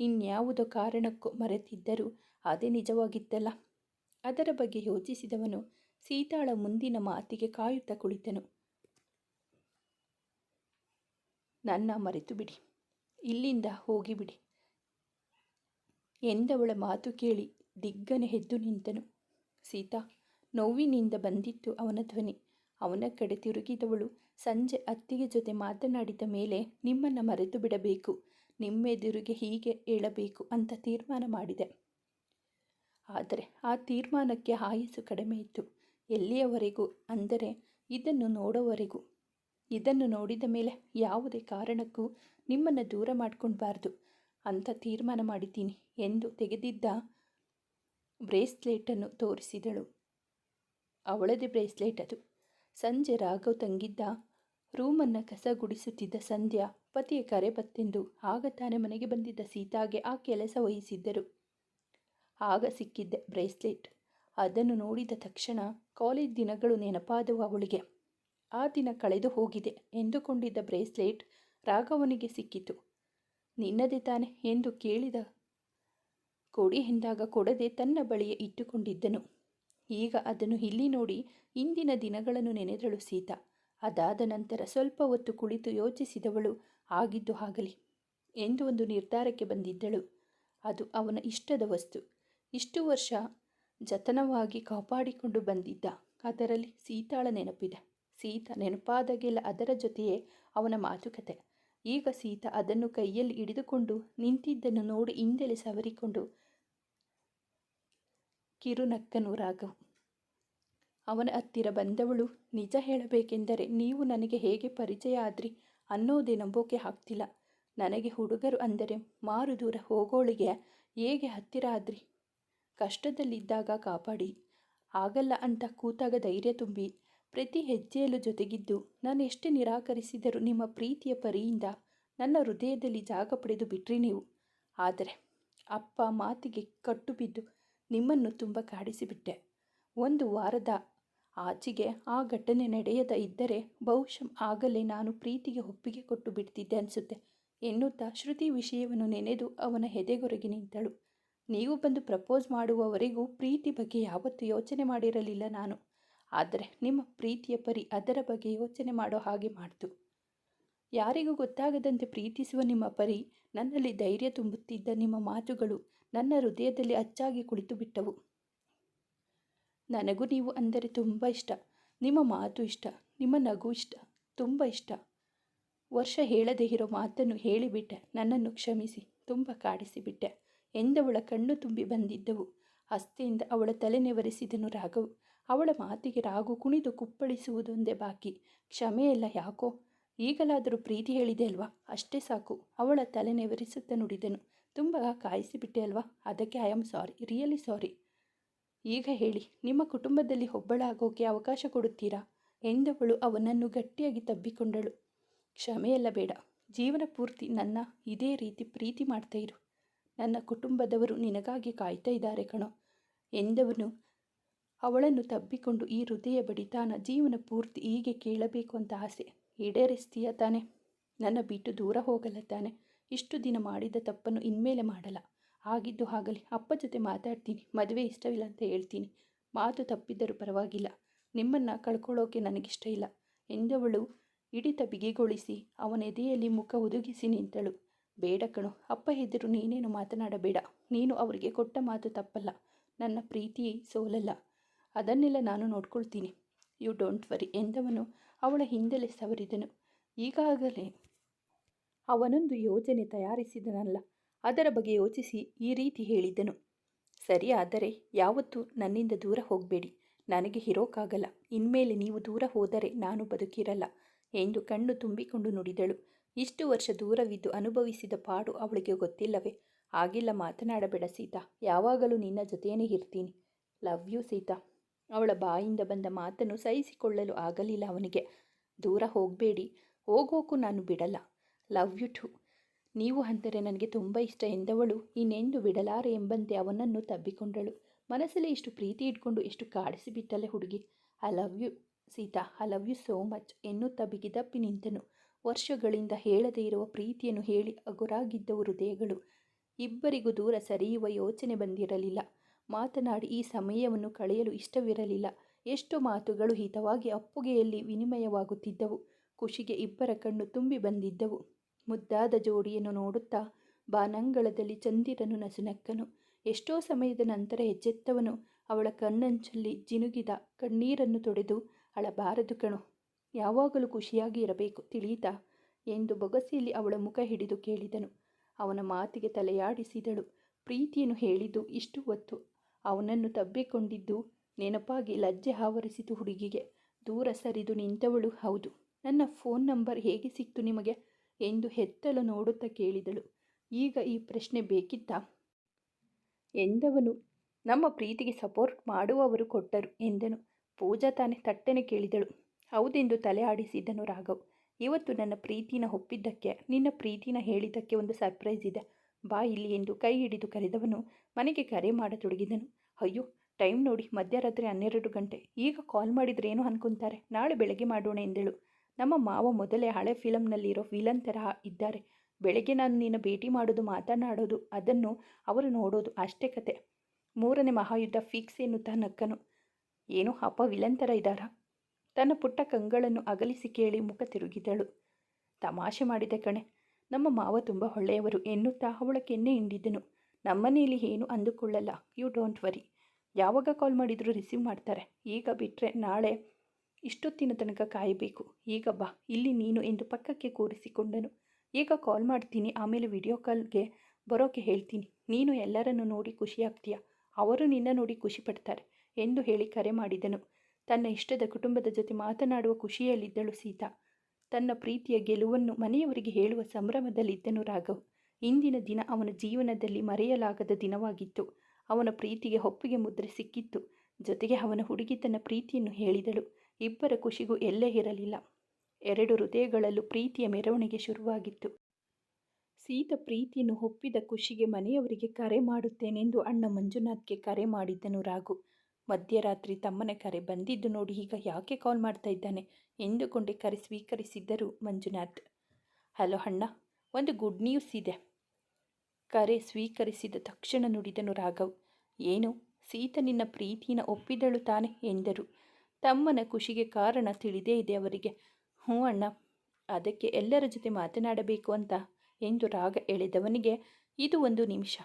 ಇನ್ಯಾವುದೋ ಕಾರಣಕ್ಕೋ ಮರೆತಿದ್ದರೂ ಅದೇ ನಿಜವಾಗಿತ್ತಲ್ಲ. ಅದರ ಬಗ್ಗೆ ಯೋಚಿಸಿದವನು ಸೀತಾಳ ಮುಂದಿನ ಮಾತಿಗೆ ಕಾಯುತ್ತಾ ಕುಳಿತನು. ನನ್ನ ಮರೆತು ಬಿಡಿ. ಇಲ್ಲಿಂದ ಹೋಗಿಬಿಡಿ ಎಂದವಳ ಮಾತು ಕೇಳಿ ದಿಗ್ಗನೆ ಎದ್ದು ನಿಂತನು. ಸೀತಾ, ನೋವಿನಿಂದ ಬಂದಿತ್ತು ಅವನ ಧ್ವನಿ. ಅವನ ಕಡೆ ತಿರುಗಿದವಳು ಸಂಜೆ ಅತ್ತಿಗೆ ಜೊತೆ ಮಾತನಾಡಿದ ಮೇಲೆ, ನಿಮ್ಮನ್ನು ಮರೆತು ಬಿಡಬೇಕು, ನಿಮ್ಮೆದುರಿಗೆ ಹೀಗೆ ಹೇಳಬೇಕು ಅಂತ ತೀರ್ಮಾನ ಮಾಡಿದೆ. ಆದರೆ ಆ ತೀರ್ಮಾನಕ್ಕೆ ಆಯಸ್ಸು ಕಡಿಮೆ ಇತ್ತು. ಎಲ್ಲಿಯವರೆಗೂ? ಅಂದರೆ ಇದನ್ನು ನೋಡೋವರೆಗೂ? ಇದನ್ನು ನೋಡಿದ ಮೇಲೆ ಯಾವುದೇ ಕಾರಣಕ್ಕೂ ನಿಮ್ಮನ್ನು ದೂರ ಮಾಡ್ಕೊಳ್ಬಾರ್ದು. ಅಂತ ತೀರ್ಮಾನ ಮಾಡಿದ್ದೀನಿ ಎಂದು ತೆಗೆದಿದ್ದ ಬ್ರೇಸ್ಲೇಟನ್ನು ತೋರಿಸಿದಳು. ಅವಳದೇ ಬ್ರೇಸ್ಲೆಟ್ ಅದು. ಸಂಜೆ ರಾಘವ್ ತಂಗಿದ್ದ ರೂಮನ್ನು ಕಸ ಗುಡಿಸುತ್ತಿದ್ದ ಸಂಧ್ಯಾ, ಪತಿಯ ಕರೆ ಬತ್ತೆಂದು ಆಗ ತಾನೇ ಮನೆಗೆ ಬಂದಿದ್ದ ಸೀತಾಗೆ ಆ ಕೆಲಸ ವಹಿಸಿದ್ದರು. ಆಗ ಸಿಕ್ಕಿದ್ದೆ ಬ್ರೇಸ್ಲೆಟ್. ಅದನ್ನು ನೋಡಿದ ತಕ್ಷಣ ಕಾಲೇಜ್ ದಿನಗಳು ನೆನಪಾದವು ಅವಳಿಗೆ. ಆ ದಿನ ಕಳೆದು ಹೋಗಿದೆ ಎಂದುಕೊಂಡಿದ್ದ ಬ್ರೇಸ್ಲೆಟ್ ರಾಘವನಿಗೆ ಸಿಕ್ಕಿತು. ನಿನ್ನದೇ ತಾನೆ ಎಂದು ಕೇಳಿದ ಕೊಡಿ ಎಂದಾಗ ಕೊಡದೆ ತನ್ನ ಬಳಿಯೇ ಇಟ್ಟುಕೊಂಡಿದ್ದನು. ಈಗ ಅದನ್ನು ಇಲ್ಲಿ ನೋಡಿ ಇಂದಿನ ದಿನಗಳನ್ನು ನೆನೆದಳು ಸೀತಾ. ಅದಾದ ನಂತರ ಸ್ವಲ್ಪ ಹೊತ್ತು ಕುಳಿತು ಯೋಚಿಸಿದವಳು ಆಗಿದ್ದು ಆಗಲಿ ಎಂದು ಒಂದು ನಿರ್ಧಾರಕ್ಕೆ ಬಂದಿದ್ದಳು. ಅದು ಅವನ ಇಷ್ಟದ ವಸ್ತು. ಇಷ್ಟು ವರ್ಷ ಜತನವಾಗಿ ಕಾಪಾಡಿಕೊಂಡು ಬಂದಿದ್ದ. ಅದರಲ್ಲಿ ಸೀತಾಳ ನೆನಪಿದೆ. ಸೀತಾ ನೆನಪಾದಾಗೆಲ್ಲ ಅದರ ಜೊತೆಯೇ ಅವನ ಮಾತುಕತೆ. ಈಗ ಸೀತ ಅದನ್ನು ಕೈಯಲ್ಲಿ ಹಿಡಿದುಕೊಂಡು ನಿಂತಿದ್ದನ್ನು ನೋಡಿ ಹಿಂದೆಲೆ ಸವರಿಕೊಂಡು ಕಿರುನಕ್ಕನು ರಾಘವ್. ಅವನ ಹತ್ತಿರ ಬಂದವಳು, ನಿಜ ಹೇಳಬೇಕೆಂದರೆ ನೀವು ನನಗೆ ಹೇಗೆ ಪರಿಚಯ ಆದ್ರಿ ಅನ್ನೋದೇ ನಂಬೋಕೆ ಆಗ್ತಿಲ್ಲ. ನನಗೆ ಹುಡುಗರು ಅಂದರೆ ಮಾರು ದೂರ ಹೋಗೋಳಿಗೆ ಹೇಗೆ ಹತ್ತಿರ ಆದ್ರಿ? ಕಷ್ಟದಲ್ಲಿದ್ದಾಗ ಕಾಪಾಡಿ. ಆಗಲ್ಲ ಅಂತ ಕೂತಾಗ ಧೈರ್ಯ ತುಂಬಿ. ಪ್ರತಿ ಹೆಜ್ಜೆಯಲ್ಲೂ ಜೊತೆಗಿದ್ದು, ನಾನು ಎಷ್ಟು ನಿರಾಕರಿಸಿದರೂ ನಿಮ್ಮ ಪ್ರೀತಿಯ ಪರಿಯಿಂದ ನನ್ನ ಹೃದಯದಲ್ಲಿ ಜಾಗ ಪಡೆದು ಬಿಟ್ರಿ ನೀವು. ಆದರೆ ಅಪ್ಪ ಮಾತಿಗೆ ಕಟ್ಟು ಬಿದ್ದು ನಿಮ್ಮನ್ನು ತುಂಬ ಕಾಡಿಸಿಬಿಟ್ಟೆ. ಒಂದು ವಾರದ ಆಚೆಗೆ ಆ ಘಟನೆ ನಡೆಯದ ಇದ್ದರೆ ಬಹುಶಃ ಆಗಲೇ ನಾನು ಪ್ರೀತಿಗೆ ಒಪ್ಪಿಗೆ ಕೊಟ್ಟು ಬಿಡ್ತಿದ್ದೆ ಅನಿಸುತ್ತೆ ಎನ್ನುತ್ತಾ ಶ್ರುತಿ ವಿಷಯವನ್ನು ನೆನೆದು ಅವನ ಹೆದೆಗೊರಗೆ ನಿಂತಳು. ನೀವು ಬಂದು ಪ್ರಪೋಸ್ ಮಾಡುವವರೆಗೂ ಪ್ರೀತಿ ಬಗ್ಗೆ ಯಾವತ್ತೂ ಯೋಚನೆ ಮಾಡಿರಲಿಲ್ಲ ನಾನು. ಆದರೆ ನಿಮ್ಮ ಪ್ರೀತಿಯ ಪರಿ ಅದರ ಬಗ್ಗೆ ಯೋಚನೆ ಮಾಡೋ ಹಾಗೆ ಮಾಡ್ತು. ಯಾರಿಗೂ ಗೊತ್ತಾಗದಂತೆ ಪ್ರೀತಿಸುವ ನಿಮ್ಮ ಪರಿ ನನ್ನಲ್ಲಿ ಧೈರ್ಯ ತುಂಬುತ್ತಿದ್ದ ನಿಮ್ಮ ಮಾತುಗಳು ನನ್ನ ಹೃದಯದಲ್ಲಿ ಅಚ್ಚಾಗಿ ಕುಳಿತು ಬಿಟ್ಟವು. ನನಗೂ ನೀವು ಅಂದರೆ ತುಂಬ ಇಷ್ಟ. ನಿಮ್ಮ ಮಾತು ಇಷ್ಟ. ನಿಮ್ಮ ನಗು ಇಷ್ಟ. ತುಂಬ ಇಷ್ಟ. ವರ್ಷ ಹೇಳದೇ ಇರೋ ಮಾತನ್ನು ಹೇಳಿಬಿಟ್ಟೆ. ನನ್ನನ್ನು ಕ್ಷಮಿಸಿ. ತುಂಬ ಕಾಡಿಸಿಬಿಟ್ಟೆ. ಎಂದವಳ ಕಣ್ಣು ತುಂಬಿ ಬಂದಿದ್ದವು. ಅಸ್ತೆಯಿಂದ ಅವಳ ತಲೆ ನೆವರಿಸಿದನು ರಾಘವ್. ಅವಳ ಮಾತಿಗೆ ರಾಘು ಕುಣಿದು ಕುಪ್ಪಳಿಸುವುದೊಂದೇ ಬಾಕಿ. ಕ್ಷಮೆಯಲ್ಲ ಯಾಕೋ? ಈಗಲಾದರೂ ಪ್ರೀತಿ ಹೇಳಿದೆ ಅಲ್ವಾ? ಅಷ್ಟೇ ಸಾಕು. ಅವಳ ತಲೆ ನೆವರಿಸುತ್ತಾ ನುಡಿದನು. ತುಂಬ ಕಾಯಿಸಿಬಿಟ್ಟೆ ಅಲ್ವಾ? ಅದಕ್ಕೆ I am sorry really sorry ಈಗ ಹೇಳಿ, ನಿಮ್ಮ ಕುಟುಂಬದಲ್ಲಿ ಒಬ್ಬಳಾಗೋಕೆ ಅವಕಾಶ ಕೊಡುತ್ತೀರಾ? ಎಂದವಳು ಅವನನ್ನು ಗಟ್ಟಿಯಾಗಿ ತಬ್ಬಿಕೊಂಡಳು. ಕ್ಷಮೆಯಲ್ಲ ಬೇಡ. ಜೀವನ ಪೂರ್ತಿ ನನ್ನ ಇದೇ ರೀತಿ ಪ್ರೀತಿ ಮಾಡ್ತಾ ಇರು. ನನ್ನ ಕುಟುಂಬದವರು ನಿನಗಾಗಿ ಕಾಯ್ತಾ ಇದ್ದಾರೆ ಕಣೋ. ಎಂದವನು ಅವಳನ್ನು ತಬ್ಬಿಕೊಂಡು ಈ ಹೃದಯ ಬಡಿತಾನ ಜೀವನ ಪೂರ್ತಿ ಹೀಗೆ ಕೇಳಬೇಕು ಅಂತ ಆಸೆ ಈಡೇರಿಸ್ತೀಯ ತಾನೆ? ನನ್ನ ಬಿಟ್ಟು ದೂರ ಹೋಗಲ್ಲ ತಾನೆ. ಇಷ್ಟು ದಿನ ಮಾಡಿದ ತಪ್ಪನ್ನು ಇನ್ಮೇಲೆ ಮಾಡಲ್ಲ. ಆಗಿದ್ದು ಆಗಲಿ ಅಪ್ಪ ಜೊತೆ ಮಾತಾಡ್ತೀನಿ, ಮದುವೆ ಇಷ್ಟವಿಲ್ಲ ಅಂತ ಹೇಳ್ತೀನಿ. ಮಾತು ತಪ್ಪಿದ್ದರೂ ಪರವಾಗಿಲ್ಲ. ನಿಮ್ಮನ್ನು ಕಳ್ಕೊಳ್ಳೋಕೆ ನನಗಿಷ್ಟ ಇಲ್ಲ ಎಂದವಳು ಹಿಡಿತ ಬಿಗಿಗೊಳಿಸಿ ಅವನ ಎದೆಯಲ್ಲಿ ಮುಖ ಒದಗಿಸಿ ನಿಂತಳು. ಬೇಡ ಕಣು, ಅಪ್ಪ ಎದುರು ನೀನೇನು ಮಾತನಾಡಬೇಡ. ನೀನು ಅವರಿಗೆ ಕೊಟ್ಟ ಮಾತು ತಪ್ಪಲ್ಲ, ನನ್ನ ಪ್ರೀತಿ ಸೋಲಲ್ಲ. ಅದನ್ನೆಲ್ಲ ನಾನು ನೋಡ್ಕೊಳ್ತೀನಿ. ಯು ಡೋಂಟ್ ವರಿ ಎಂದವನು ಅವಳ ಹಿಂದೆಲೆ ಸವರಿದನು. ಈಗಾಗಲೇ ಅವನೊಂದು ಯೋಜನೆ ತಯಾರಿಸಿದನಲ್ಲ, ಅದರ ಬಗ್ಗೆ ಯೋಚಿಸಿ ಈ ರೀತಿ ಹೇಳಿದ್ದನು ಸರಿ ಆದರೆ ಯಾವತ್ತೂ ನನ್ನಿಂದ ದೂರ ಹೋಗಬೇಡಿ, ನನಗೆ ಇರೋಕ್ಕಾಗಲ್ಲ ಇನ್ಮೇಲೆ ನೀವು ದೂರ ಹೋದರೆ ನಾನು ಬದುಕಿರಲ್ಲ ಎಂದು ಕಣ್ಣು ತುಂಬಿಕೊಂಡು ನುಡಿದಳು. ಇಷ್ಟು ವರ್ಷ ದೂರವಿದ್ದು ಅನುಭವಿಸಿದ ಪಾಡು ಅವಳಿಗೆ ಗೊತ್ತಿಲ್ಲವೇ? ಆಗಿಲ್ಲ ಮಾತನಾಡಬೇಡ ಸೀತಾ. ಯಾವಾಗಲೂ ನಿನ್ನ ಜೊತೆಯೇ ಇರ್ತೀನಿ. Love you Sita. ಅವಳ ಬಾಯಿಂದ ಬಂದ ಮಾತನ್ನು ಸಹಿಸಿಕೊಳ್ಳಲು ಆಗಲಿಲ್ಲ ಅವನಿಗೆ. ದೂರ ಹೋಗಬೇಡಿ. ಹೋಗೋಕು ನಾನು ಬಿಡಲ್ಲ. ಲವ್ ಯು ಟು ನೀವು ಅಂದರೆ ನನಗೆ ತುಂಬ ಇಷ್ಟ ಎಂದವಳು ಇನ್ನೆಂದು ಬಿಡಲಾರೆ ಎಂಬಂತೆ ಅವನನ್ನು ತಬ್ಬಿಕೊಂಡಳು. ಮನಸ್ಸಲ್ಲಿ ಇಷ್ಟು ಪ್ರೀತಿ ಇಟ್ಕೊಂಡು ಎಷ್ಟು ಕಾಡಿಸಿಬಿಟ್ಟಲೆ ಹುಡುಗಿ. I love you Sita. I love you so much ಎನ್ನುತ್ತಾ ಬಿಗಿದಪ್ಪಿ ನಿಂತನು. ವರ್ಷಗಳಿಂದ ಹೇಳದೇ ಇರುವ ಪ್ರೀತಿಯನ್ನು ಹೇಳಿ ಅಗುರಾಗಿದ್ದವು ಹೃದಯಗಳು ಇಬ್ಬರಿಗೂ ದೂರ ಸರಿಯುವ ಯೋಚನೆ ಬಂದಿರಲಿಲ್ಲ. ಮಾತನಾಡಿ, ಈ ಸಮಯವನ್ನು ಕಳೆಯಲು ಇಷ್ಟವಿರಲಿಲ್ಲ. ಎಷ್ಟು ಮಾತುಗಳು ಹಿತವಾಗಿ ಅಪ್ಪುಗೆಯಲ್ಲಿ ವಿನಿಮಯವಾಗುತ್ತಿದ್ದವು. ಖುಷಿಗೆ ಇಬ್ಬರ ಕಣ್ಣು ತುಂಬಿ ಬಂದಿದ್ದವು. ಮುದ್ದಾದ ಜೋಡಿಯನ್ನು ನೋಡುತ್ತಾ ಬಾನಂಗಳದಲ್ಲಿ ಚಂದಿರನು ನಸುನಕ್ಕನು. ಎಷ್ಟೋ ಸಮಯದ ನಂತರ ಹೆಜ್ಜೆತ್ತವನು ಅವಳ ಕಣ್ಣಂಚಲ್ಲಿ ಜಿನುಗಿದ ಕಣ್ಣೀರನ್ನು ತೊಡೆದು ಅಳಬಾರದು ಕಣು. ಯಾವಾಗಲೂ ಖುಷಿಯಾಗಿ ಇರಬೇಕು, ತಿಳಿಯಿತಾ? ಎಂದು ಬೊಗಸೆಯಲ್ಲಿ ಅವಳ ಮುಖ ಹಿಡಿದು ಕೇಳಿದನು. ಅವನ ಮಾತಿಗೆ ತಲೆಯಾಡಿಸಿದಳು. ಪ್ರೀತಿಯನ್ನು ಹೇಳಿದ್ದು ಇಷ್ಟು ಹೊತ್ತು. ಅವನನ್ನು ತಬ್ಬಿಕೊಂಡಿದ್ದು ನೆನಪಾಗಿ ಲಜ್ಜೆ ಆವರಿಸಿತು ಹುಡುಗಿಗೆ. ದೂರ ಸರಿದು ನಿಂತವಳು ಹೌದು. ನನ್ನ ಫೋನ್ ನಂಬರ್ ಹೇಗೆ ಸಿಕ್ತು ನಿಮಗೆ? ಎಂದು ಹೆತ್ತಲು ನೋಡುತ್ತಾ ಕೇಳಿದಳು. ಈಗ ಈ ಪ್ರಶ್ನೆ ಬೇಕಿತ್ತಾ? ಎಂದವನು, ನಮ್ಮ ಪ್ರೀತಿಗೆ ಸಪೋರ್ಟ್ ಮಾಡುವವರು ಕೊಟ್ಟರು ಎಂದನು. ಪೂಜಾ ತಾನೇ ತಟ್ಟನೆ ಕೇಳಿದಳು. ಹೌದೆಂದು ತಲೆ ಆಡಿಸಿದ್ದನು ರಾಘವ್. ಇವತ್ತು ನನ್ನ ಪ್ರೀತಿನ ಒಪ್ಪಿದ್ದಕ್ಕೆ, ನಿನ್ನ ಪ್ರೀತಿನ ಹೇಳಿದ್ದಕ್ಕೆ ಒಂದು ಸರ್ಪ್ರೈಸ್ ಇದೆ. ಬಾ ಇಲ್ಲಿ ಎಂದು ಕೈ ಹಿಡಿದು ಕರೆದವನು ಮನೆಗೆ ಕರೆ ಮಾಡತೊಡಗಿದನು. ಅಯ್ಯೋ ಟೈಮ್ ನೋಡಿ, ಮಧ್ಯರಾತ್ರಿ ಹನ್ನೆರಡು ಗಂಟೆ. ಈಗ ಕಾಲ್ ಮಾಡಿದ್ರೆ ಏನು ಅನ್ಕೊಂತಾರೆ? ನಾಳೆ ಬೆಳಗ್ಗೆ ಮಾಡೋಣ ಎಂದಳು. ನಮ್ಮ ಮಾವ ಮೊದಲೇ ಹಳೆ ಫಿಲಮ್ನಲ್ಲಿರೋ ವಿಲನ್ ತರಹ ಇದ್ದಾರೆ. ಬೆಳಗ್ಗೆ ನಾನು ನಿನ್ನ ಭೇಟಿ ಮಾಡೋದು, ಮಾತನಾಡೋದು, ಅದನ್ನು ಅವರು ನೋಡೋದು ಅಷ್ಟೇ ಕತೆ. ಮೂರನೇ ಮಹಾಯುದ್ಧ ಫಿಕ್ಸ್ ಎನ್ನುತ್ತಾ ನಕ್ಕನು. ಏನು ಅಪ್ಪ ವಿಲನ್ ಥರ ಇದ್ದಾರಾ ತನ್ನ ಪುಟ್ಟ ಕಂಗಳನ್ನು ಅಗಲಿಸಿ ಕೇಳಿ ಮುಖ ತಿರುಗಿದಳು. ತಮಾಷೆ ಮಾಡಿದೆ ಕಣೆ, ನಮ್ಮ ಮಾವ ತುಂಬ ಒಳ್ಳೆಯವರು ಎನ್ನುತ್ತಾ ಅವಳ ಕೆನ್ನೆ ಹಿಂಡಿದ್ದನು ನಮ್ಮನೇಲಿ ಏನು ಅಂದುಕೊಳ್ಳಲ್ಲ ಯು ಡೋಂಟ್ ವರಿ ಯಾವಾಗ ಕಾಲ್ ಮಾಡಿದರೂ ರಿಸೀವ್ ಮಾಡ್ತಾರೆ. ಈಗ ಬಿಟ್ಟರೆ ನಾಳೆ ಇಷ್ಟೊತ್ತಿನ ತನಕ ಕಾಯಬೇಕು. ಈಗ ಬಾ, ಇಲ್ಲಿ ನೀನು ಎಂದು ಪಕ್ಕಕ್ಕೆ ಕೂರಿಸಿಕೊಂಡನು. ಈಗ ಕಾಲ್ ಮಾಡ್ತೀನಿ, ಆಮೇಲೆ ವಿಡಿಯೋ ಕಾಲ್ಗೆ ಬರೋಕೆ ಹೇಳ್ತೀನಿ. ನೀನು ಎಲ್ಲರನ್ನು ನೋಡಿ ಖುಷಿಯಾಗ್ತೀಯ? ಅವರು ನಿನ್ನ ನೋಡಿ ಖುಷಿ ಪಡ್ತಾರೆ ಎಂದು ಹೇಳಿ ಕರೆ ಮಾಡಿದನು. ತನ್ನ ಇಷ್ಟದ ಕುಟುಂಬದ ಜೊತೆ ಮಾತನಾಡುವ ಖುಷಿಯಲ್ಲಿದ್ದಳು ಸೀತಾ. ತನ್ನ ಪ್ರೀತಿಯ ಗೆಲುವನ್ನು ಮನೆಯವರಿಗೆ ಹೇಳುವ ಸಂಭ್ರಮದಲ್ಲಿದ್ದನು ರಾಘವ್. ಇಂದಿನ ದಿನ ಅವನ ಜೀವನದಲ್ಲಿ ಮರೆಯಲಾಗದ ದಿನವಾಗಿತ್ತು. ಅವನ ಪ್ರೀತಿಗೆ ಒಪ್ಪಿಗೆ ಮುದ್ರೆ ಸಿಕ್ಕಿತ್ತು. ಜೊತೆಗೆ ಅವನ ಹುಡುಗಿ ತನ್ನ ಪ್ರೀತಿಯನ್ನು ಹೇಳಿದಳು. ಇಬ್ಬರ ಖುಷಿಗೂ ಎಲ್ಲೇ ಇರಲಿಲ್ಲ. ಎರಡು ಹೃದಯಗಳಲ್ಲೂ ಪ್ರೀತಿಯ ಮೆರವಣಿಗೆ ಶುರುವಾಗಿತ್ತು. ಸೀತ ಪ್ರೀತಿಯನ್ನು ಒಪ್ಪಿದ ಖುಷಿಗೆ ಮನೆಯವರಿಗೆ ಕರೆ ಮಾಡುತ್ತೇನೆಂದು ಅಣ್ಣ ಮಂಜುನಾಥ್ಗೆ ಕರೆ ಮಾಡಿದ್ದನು ರಾಘು. ಮಧ್ಯರಾತ್ರಿ ತಮ್ಮನ ಕರೆ ಬಂದಿದ್ದು ನೋಡಿ ಈಗ ಯಾಕೆ ಕಾಲ್ ಮಾಡ್ತಾ ಇದ್ದಾನೆ? ಎಂದುಕೊಂಡೆ ಕರೆ ಸ್ವೀಕರಿಸಿದ್ದರು ಮಂಜುನಾಥ್. ಹಲೋ ಅಣ್ಣ, ಒಂದು ಗುಡ್ ನ್ಯೂಸ್ ಇದೆ. ಕರೆ ಸ್ವೀಕರಿಸಿದ ತಕ್ಷಣ ನುಡಿದನು ರಾಘವ್. ಏನು, ಸೀತ ನಿನ್ನ ಪ್ರೀತಿನ ಒಪ್ಪಿದಳು ತಾನೆ? ಎಂದರು. ತಮ್ಮನ ಖುಷಿಗೆ ಕಾರಣ ತಿಳಿದೇ ಇದೆ ಅವರಿಗೆ. ಹ್ಞೂ ಅಣ್ಣ, ಅದಕ್ಕೆ ಎಲ್ಲರ ಜೊತೆ ಮಾತನಾಡಬೇಕು ಅಂತ, ಎಂದು ರಾಗ ಎಳೆದವನಿಗೆ, ಇದು ಒಂದು ನಿಮಿಷ.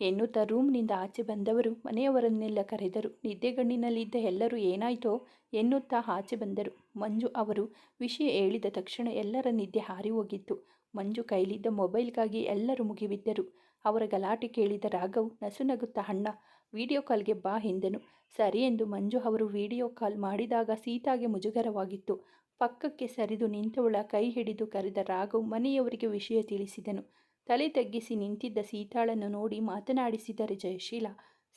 ಎನ್ನುತ್ತಾ ರೂಮ್ನಿಂದ ಆಚೆ ಬಂದವರು ಮನೆಯವರನ್ನೆಲ್ಲ ಕರೆದರು. ನಿದ್ದೆಗಣ್ಣಿನಲ್ಲಿದ್ದ ಎಲ್ಲರೂ ಏನಾಯಿತೋ ಎನ್ನುತ್ತಾ ಆಚೆ ಬಂದರು. ಮಂಜು ಅವರು ವಿಷಯ ಹೇಳಿದ ತಕ್ಷಣ ಎಲ್ಲರ ನಿದ್ದೆ ಹಾರಿ ಹೋಗಿತ್ತು. ಮಂಜು ಕೈಲಿದ್ದ ಮೊಬೈಲ್ಗಾಗಿ ಎಲ್ಲರೂ ಮುಗಿಬಿದ್ದರು. ಅವರ ಗಲಾಟೆ ಕೇಳಿದ ರಾಘವ್ ನಸುನಗುತ್ತಾ ಅಣ್ಣ, ವಿಡಿಯೋ ಕಾಲ್ಗೆ ಬಾ ಎಂದನು. ಸರಿ ಎಂದು ಮಂಜು ಅವರು ವಿಡಿಯೋ ಕಾಲ್ ಮಾಡಿದಾಗ ಸೀತಾಗೆ ಮುಜುಗರವಾಗಿತ್ತು. ಪಕ್ಕಕ್ಕೆ ಸರಿದು ನಿಂತವಳ ಕೈ ಹಿಡಿದು ಕರೆದ ರಾಘವ್ ಮನೆಯವರಿಗೆ ವಿಷಯ ತಿಳಿಸಿದನು. ತಲೆ ತಗ್ಗಿಸಿ ನಿಂತಿದ್ದ ಸೀತಾಳನ್ನು ನೋಡಿ ಮಾತನಾಡಿಸಿದರೆ ಜಯಶೀಲ,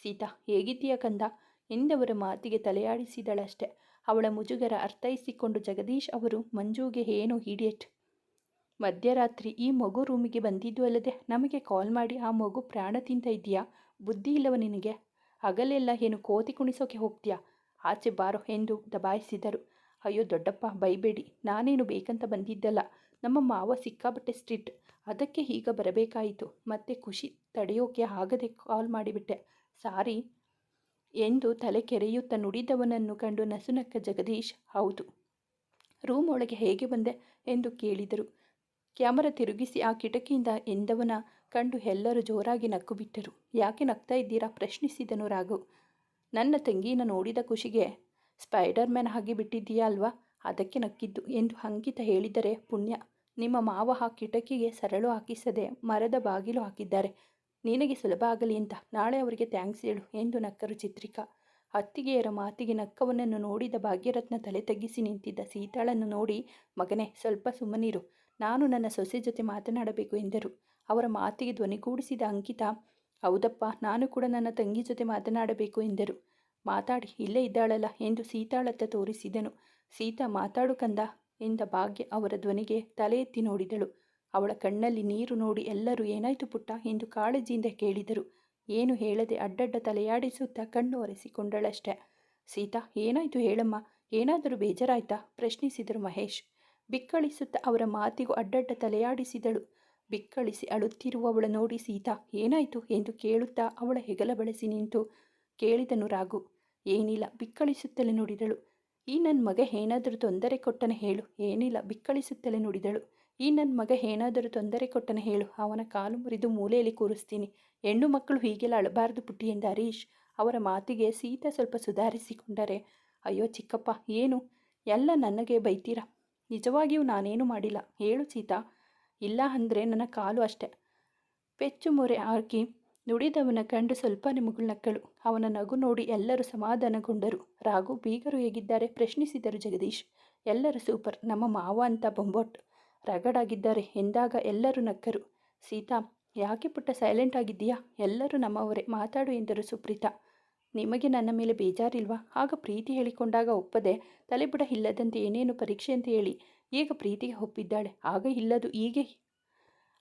ಸೀತಾ, ಹೇಗಿದ್ದೀಯ ಕಂದ? ಎಂದವರ ಮಾತಿಗೆ ತಲೆಯಾಡಿಸಿದಳಷ್ಟೆ. ಅವಳ ಮುಜುಗರ ಅರ್ಥೈಸಿಕೊಂಡು ಜಗದೀಶ್ ಅವರು ಮಂಜುಗೆ ಏನು ಹಿಡಿಯಟ್ ಮಧ್ಯರಾತ್ರಿ ಈ ಮಗು ರೂಮಿಗೆ ಬಂದಿದ್ದು ಅಲ್ಲದೆ ನಮಗೆ ಕಾಲ್ ಮಾಡಿ ಆ ಮಗು ಪ್ರಾಣ ತಿಂತ ಇದೆಯಾ ಬುದ್ಧಿ ಇಲ್ಲವ ನಿನಗೆ? ಹಗಲೆಲ್ಲ ಏನು ಕೋತಿ ಕುಣಿಸೋಕೆ ಹೋಗ್ತೀಯಾ? ಆಚೆ ಬಾರೋ ಎಂದು ದಬಾಯಿಸಿದರು. ಅಯ್ಯೋ ದೊಡ್ಡಪ್ಪ ಬೈಬೇಡಿ ನಾನೇನು ಬೇಕಂತ ಬಂದಿದ್ದಲ್ಲ. ನಮ್ಮ ಮಾವ ಸಿಕ್ಕಾಬಟ್ಟೆ ಸ್ಟ್ರಿಟ್ ಅದಕ್ಕೆ ಈಗ ಬರಬೇಕಾಯಿತು. ಮತ್ತೆ ಖುಷಿ ತಡೆಯೋಕೆ ಆಗದೆ ಕಾಲ್ ಮಾಡಿಬಿಟ್ಟೆ. ಸಾರಿ ಎಂದು ತಲೆ ಕೆರೆಯುತ್ತಾ ನುಡಿದವನನ್ನು ಕಂಡು ನಸುನಕ್ಕ ಜಗದೀಶ್, ಹೌದು. ರೂಮ್ ಒಳಗೆ ಹೇಗೆ ಬಂದೆ ಎಂದು ಕೇಳಿದರು. ಕ್ಯಾಮರಾ ತಿರುಗಿಸಿ ಆ ಕಿಟಕಿಯಿಂದ ಎಂದವನ ಕಂಡು ಎಲ್ಲರೂ ಜೋರಾಗಿ ನಕ್ಕು ಬಿಟ್ಟರು ಯಾಕೆ ನಗ್ತಾ ಇದ್ದೀರಾ? ಪ್ರಶ್ನಿಸಿದನು ರಾಘು. ನನ್ನ ತಂಗಿನ ನೋಡಿದ ಖುಷಿಗೆ ಸ್ಪೈಡರ್ ಮ್ಯಾನ್ ಆಗಿ ಬಿಟ್ಟಿದ್ದೀಯಾ ಅಲ್ವಾ? ಅದಕ್ಕೆ ನಕ್ಕಿದ್ದು ಎಂದು ಅಂಕಿತ ಹೇಳಿದರೆ ಪುಣ್ಯ. ನಿಮ್ಮ ಮಾವ ಆ ಕಿಟಕಿಗೆ ಸರಳು ಹಾಕಿಸದೆ ಮರದ ಬಾಗಿಲು ಹಾಕಿದ್ದಾರೆ. ನಿನಗೆ ಸುಲಭ ಆಗಲಿ ಅಂತ. ನಾಳೆ ಅವರಿಗೆ ಥ್ಯಾಂಕ್ಸ್ ಹೇಳು ಎಂದು ನಕ್ಕರು ಚಿತ್ರಿಕಾ. ಅತ್ತಿಗೆಯರ ಮಾತಿಗೆ ನಕ್ಕವನನ್ನು ನೋಡಿದ ಭಾಗ್ಯರತ್ನ ತಲೆ ತಗ್ಗಿಸಿ ನಿಂತಿದ್ದ ಸೀತಾಳನ್ನು ನೋಡಿ, ಮಗನೇ, ಸ್ವಲ್ಪ ಸುಮ್ಮನಿರು. ನಾನು ನನ್ನ ಸೊಸೆ ಜೊತೆ ಮಾತನಾಡಬೇಕು ಎಂದರು. ಅವರ ಮಾತಿಗೆ ಧ್ವನಿಗೂಡಿಸಿದ ಅಂಕಿತ, ಹೌದಪ್ಪ, ನಾನು ಕೂಡ ನನ್ನ ತಂಗಿ ಜೊತೆ ಮಾತನಾಡಬೇಕು ಎಂದರು. ಮಾತಾಡಿ, ಇಲ್ಲೇ ಇದ್ದಾಳಲ್ಲ ಎಂದು ಸೀತಾಳತ್ತ ತೋರಿಸಿದನು. ಸೀತಾ, ಮಾತಾಡು ಕಂದ. ಎಂದ ಭಾಗ್ಯ ಅವರ ಧ್ವನಿಗೆ ತಲೆ ಎತ್ತಿ ನೋಡಿದಳು. ಅವಳ ಕಣ್ಣಲ್ಲಿ ನೀರು ನೋಡಿ ಎಲ್ಲರೂ ಏನಾಯ್ತು ಪುಟ್ಟ ಎಂದು ಕಾಳಜಿಯಿಂದ ಕೇಳಿದರು. ಏನು ಹೇಳದೆ ಅಡ್ಡಡ್ಡ ತಲೆಯಾಡಿಸುತ್ತಾ ಕಣ್ಣು ಒರೆಸಿಕೊಂಡಳಷ್ಟೆ. ಸೀತಾ, ಏನಾಯ್ತು ಹೇಳಮ್ಮ? ಏನಾದರೂ ಬೇಜಾರಾಯ್ತಾ? ಪ್ರಶ್ನಿಸಿದರು ಮಹೇಶ್. ಬಿಕ್ಕಳಿಸುತ್ತಾ ಅವರ ಮಾತಿಗೂ ಅಡ್ಡಡ್ಡ ತಲೆಯಾಡಿಸಿದಳು. ಬಿಕ್ಕಳಿಸಿ ಅಳುತ್ತಿರುವವಳ ನೋಡಿ ಸೀತಾ, ಏನಾಯಿತು ಎಂದು ಕೇಳುತ್ತಾ ಅವಳ ಹೆಗಲ ಬಳಸಿ ನಿಂತು ಕೇಳಿದನು ರಾಘು. ಏನಿಲ್ಲ, ಬಿಕ್ಕಳಿಸುತ್ತಲೇ ನುಡಿದಳು. ಈ ನನ್ನ ಮಗ ಏನಾದರೂ ತೊಂದರೆ ಕೊಟ್ಟನ ಹೇಳು. ಏನಿಲ್ಲ, ಬಿಕ್ಕಳಿಸುತ್ತಲೇ ನುಡಿದಳು. ಈ ನನ್ನ ಮಗ ಏನಾದರೂ ತೊಂದರೆ ಕೊಟ್ಟನ ಹೇಳು. ಅವನ ಕಾಲು ಮುರಿದು ಮೂಲೆಯಲ್ಲಿ ಕೂರಿಸ್ತೀನಿ. ಹೆಣ್ಣು ಮಕ್ಕಳು ಹೀಗೆಲ್ಲ ಅಳಬಾರದು ಪುಟ್ಟಿ ಎಂದ ಹರೀಶ್. ಅವರ ಮಾತಿಗೆ ಸೀತ ಸ್ವಲ್ಪ ಸುಧಾರಿಸಿಕೊಂಡರೆ, ಅಯ್ಯೋ ಚಿಕ್ಕಪ್ಪ, ಏನು? ಎಲ್ಲ ನನಗೆ ಬೈತೀರ? ನಿಜವಾಗಿಯೂ ನಾನೇನು ಮಾಡಿಲ್ಲ. ಹೇಳು ಸೀತಾ. ಇಲ್ಲ ಅಂದರೆ ನನ್ನ ಕಾಲು ಅಷ್ಟೆ. ಪೆಚ್ಚು ಮೊರೆ ಹಾಕಿ ನುಡಿದವನ ಕಂಡು ಸ್ವಲ್ಪ ಮುಗುಳ್ನಕ್ಕಳು ಅವನ ನಗು ನೋಡಿ ಎಲ್ಲರೂ ಸಮಾಧಾನಗೊಂಡರು. ರಾಗು ಬೀಗರು ಹೇಗಿದ್ದಾರೆ ಪ್ರಶ್ನಿಸಿದರು ಜಗದೀಶ್. ಎಲ್ಲರೂ ಸೂಪರ್. ನಮ್ಮ ಮಾವ ಅಂತ ಬೊಂಬೊಟ್. ರಗಡಾಗಿದ್ದಾರೆ. ಎಂದಾಗ ಎಲ್ಲರೂ ನಕ್ಕರು. ಸೀತಾ, ಯಾಕೆ ಪುಟ್ಟ ಸೈಲೆಂಟ್ ಆಗಿದ್ದೀಯಾ? ಎಲ್ಲರೂ ನಮ್ಮವರೇ. ಮಾತಾಡು ಎಂದರು ಸುಪ್ರೀತಾ. ನಿಮಗೆ ನನ್ನ ಮೇಲೆ ಬೇಜಾರಿಲ್ವಾ? ಆಗ ಪ್ರೀತಿ ಹೇಳಿಕೊಂಡಾಗ ಒಪ್ಪದೆ, ತಲೆಬುಡ ಇಲ್ಲದಂತೆ ಏನೇನು ಪರೀಕ್ಷೆ ಅಂತ ಹೇಳಿ, ಈಗ ಪ್ರೀತಿಗೆ ಒಪ್ಪಿದ್ದಾಳೆ. ಆಗ ಇಲ್ಲದು ಹೀಗೆ